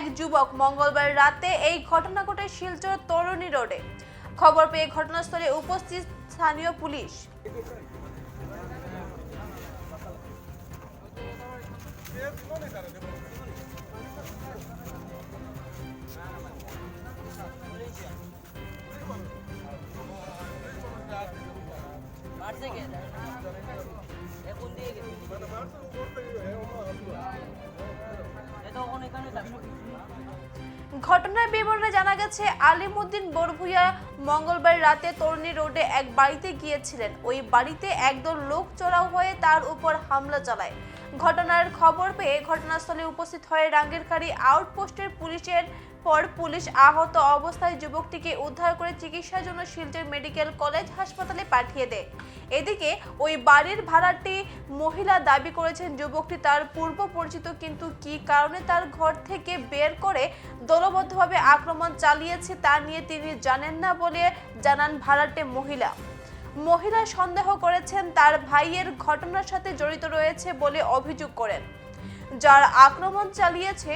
এক যুবক মঙ্গলবার রাতে এই ঘটনা ঘটে শিলচর তরুণী রোডে। খবর পেয়ে ঘটনাস্থলে উপস্থিত স্থানীয় পুলিশ। ঘটনার বিবরণে জানা গেছে, আলিমুদ্দিন বরভুইয়া মঙ্গলবার রাতে তরুণী রোডে এক বাড়িতে গিয়েছিলেন। ওই বাড়িতে একদল লোক চড়াও হয়ে তার উপর হামলা চালায়। ঘটনার খবর পেয়ে ঘটনাস্থলে উপস্থিত হয়ে রাঙ্গেরখাড়ি আউটপোস্টের পুলিশের পর পুলিশ আহত অবস্থায় যুবকটিকে উদ্ধার করে চিকিৎসার জন্য শিলচর মেডিকেল কলেজ হাসপাতালে পাঠিয়ে দেয়। এদিকে ওই বাড়ির ভাড়াটি মহিলা দাবি করেছেন যুবকটি তার পূর্ব পরিচিত কিন্তু কি কারণে তার ঘর থেকে বের করে দলবদ্ধভাবে আক্রমণ চালিয়েছে তা নিয়ে তিনি জানেন না বলে জানান ভাড়াটে মহিলা। মহিলা সন্দেহ করেছেন তার ভাইয়ের ঘটনার সাথে জড়িত রয়েছে বলে অভিযোগ করেন। যার আক্রমণ চালিয়েছে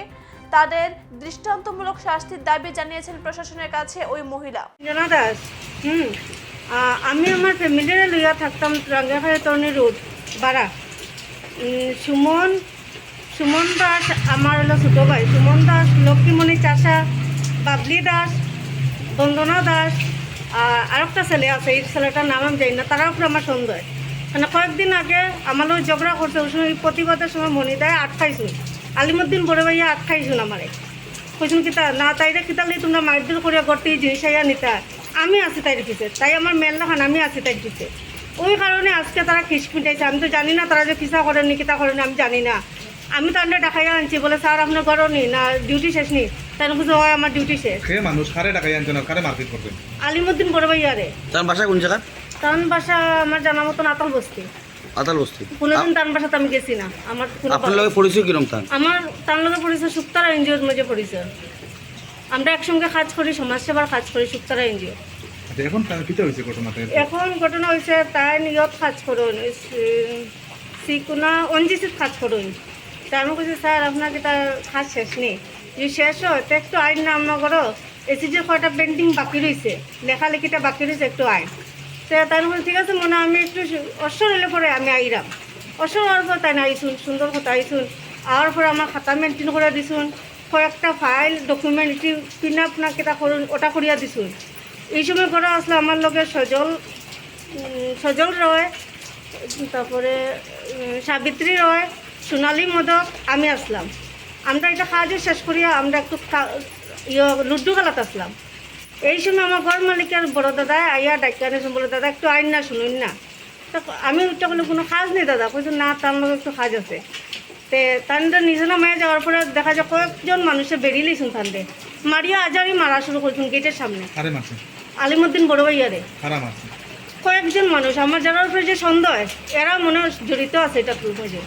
তাদের দৃষ্টান্তমূলক শাস্তির দাবি জানিয়েছেন প্রশাসনের কাছে ওই মহিলা। জনা দাস, হুম আমি আমার ফ্যামিলিরে লইয়া থাকতাম রাঙ্গাখাই তরণী রোড বাড়া সুমন সুমন দাস আমার হলো ছোটো ভাই। সুমন দাস, লক্ষ্মীমণি চাষা, বাবলি দাস, বন্দনা দাস আর একটা ছেলে আছে, এই ছেলেটার নাম আমি জানি না, তারাও উপরে আমার সন্দেহ। মানে কয়েকদিন আগে আমার লোক ঝগড়া করছে, ওই সময় প্রতিবাদের সময় মনি দেয় আটকাইছুন আলিমুদ্দিন বড় ভাইয়া আটকাইছুন আমারে কইছুন কিতা না তাইরে কিতালি তোমরা মারধর করিয়া করতে জিনিস আইয়া নিতা? আমি আছি তাইর পিছে তাই আমার মেল খান আমি আছি তাইর পিছে। ওই কারণে আজকে তারা খিস পিটাইছে আমি তো জানি না তারা যে কিসা করেনি কিতা করেনি আমি জানি না। আমি তো আন্ডা ডাকাইয়া আনছি বলে স্যার আপনার ঘরও নি না ডিউটি শেষ নি? তাই বুঝে হয় আমার ডিউটি শেষ। সে মানুষ কারে টাকাই আনছে না কারে মারপিট করবেন আলিমুদ্দিন বড় ভাইয়া রে। তার বাসা কোন জায়গা? তান বাসা আমার জানা মতন আতল বস্তি। আতাল বস্তি। কোনোদিন তান বাসাতে আমি গেছি না। আমার আপনার লগে পরিচয় কিরম তার? আমার তার লগে পরিচয় সুক্তারা এনজিওর মধ্যে পরিচয়। আমরা একসঙ্গে কাজ করি সমাজসেবার কাজ করি সুক্তারা এনজিও। আচ্ছা এখন তার হয়েছে ঘটনাতে এখন ঘটনা হয়েছে তাই নিয়ত কাজ করুন সিকুনা অঞ্জিসিত কাজ করুন। তা আমি কৈছি স্যার আপনার কি তার কাজ শেষ নেই। যদি শেষ হয় তো একটু আইন নাম করো। এসি যে কয়টা পেন্টিং বাকি রয়েছে? লেখালেখিটা বাকি রয়েছে একটু আইন। তো তাই বলছি ঠিক আছে, মনে আমি একটু অসর হলে পরে আমি আইরাম। অসর হওয়ার পর তাই আইসুন, সুন্দর কথা আইসুন। আর পরে আমার খাতা মেনটেন করে দিছুন কয়েকটা ফাইল ডকুমেন্ট এটি পিন আপ না কেটা করুন, ওটা করিয়া দিছুন এই সময় করা আসলে আমার লগে সজল সজল রয়, তারপরে সাবিত্রী রয়, সোনালী মদক, আমি আসলাম। আমরা এটা কাজও শেষ করিয়া আমরা একটু ইয়ে লুড্ডু খেলাতে আসলাম। এই সময় আমার ঘর মালিকের বড় দাদা আইয়া ডাক্তার বলে দাদা একটু আইন না শুনুন না। আমি উঠতে বলে কোনো কাজ নেই দাদা। কইছে না তার লগে একটু কাজ আছে। তে তান্ডে নিজে নামায় যাওয়ার পরে দেখা যায় কয়েকজন মানুষে বেরিয়ে লইছুন তান্ডে মারিয়া আজারি মারা শুরু করছুন গেটের সামনে। আলিমুদ্দিন বড় ভাইয়ারে কারা মারছে কয়েকজন মানুষ আমার যারা উপরে যে সন্দেহ এরা মনে জড়িত আছে এটা মাঝে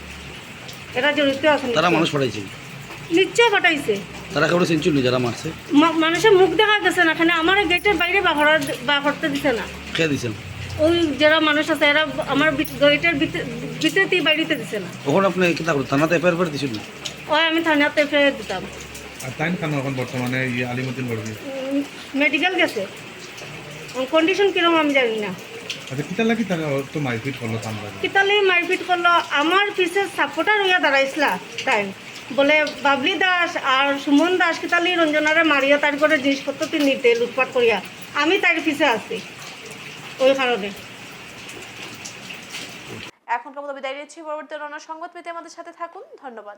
এরা জড়িত আছে। তারা মানুষ পাঠাইছে নিশ্চয় ঘটাইছে। তারা কেবল চিনছিল যারা মারছে। মা- মানুষের মুখ দেখা গেছে না এখানে আমার গেটের বাইরে বা ঘর বা করতে দিছে না। খেয়ে দিছেন ওই যারা মানুষ আছে এরা আমার গেটের ভিতরেতেই বাইরেতে দিছে না। ওখানে আপনি কিতা করতেন থানাতে এফআইআর করে দিছিল ওই আমি থানাতে ফেরত দিতাম। আর তাইন খান এখন বর্তমানে ইয়ে আলিমুদ্দিন বড়বি মেডিকেল গেছে। কন্ডিশন কীরকম আমি জানি না। আচ্ছা কিতা লাগি তারা তো মারপিট করল তার মারপিট করল আমার পিছে সাপোর্টার হইয়া দাঁড়াইছিলা তাই বলে, বাবলি দাস আর সুমন দাস কিতালি রঞ্জনারে মারিয়া তার করে জিনিসপত্র তুই নিতে লুটপাট করিয়া? আমি তার পিছে আসি ওই কারণে। এখনকার মতো বিদায় নিচ্ছি। পরবর্তী অন্য সংবাদ পেতে আমাদের সাথে থাকুন। ধন্যবাদ।